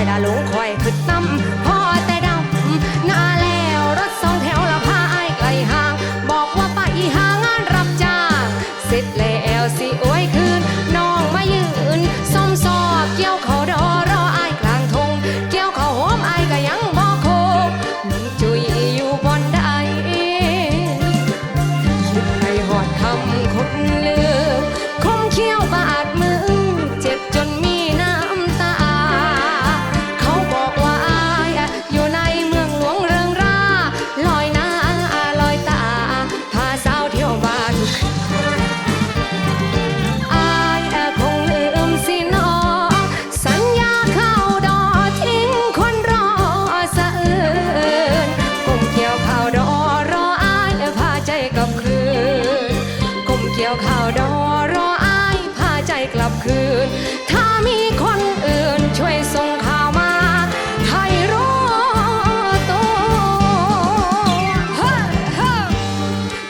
อยดาหลงคอยขึ้นน้ำพอแต่ดำหน้าแล้วรถสองแถวละพาไอ้ไกลห่าง บอกว่าไปหางานรับจ้างเสร็จแล้วสิโอ้ยคือ กี่ยวข้าวดอรออายพาใจกลับคืน ถ้ามีคนอื่นช่วยส่งข่าวมาให้รู้ตัวเฮ้อเฮ้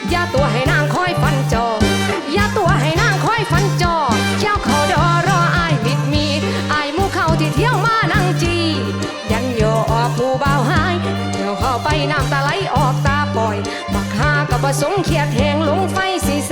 อย่าตัวให้นางคอยฟันจออย่าตัวให้นางคอยฟันจอเที่ยวเขาดอรออายมิดมีอายมู่เขาที่เที่ยวมานั่งจี ยันโยออกผู้บ่าวหายเที่ยวเข้าไปน้ำตาไหลออกตาปล่อยบักหากับผสมเขียดแหงลงไฟสีแส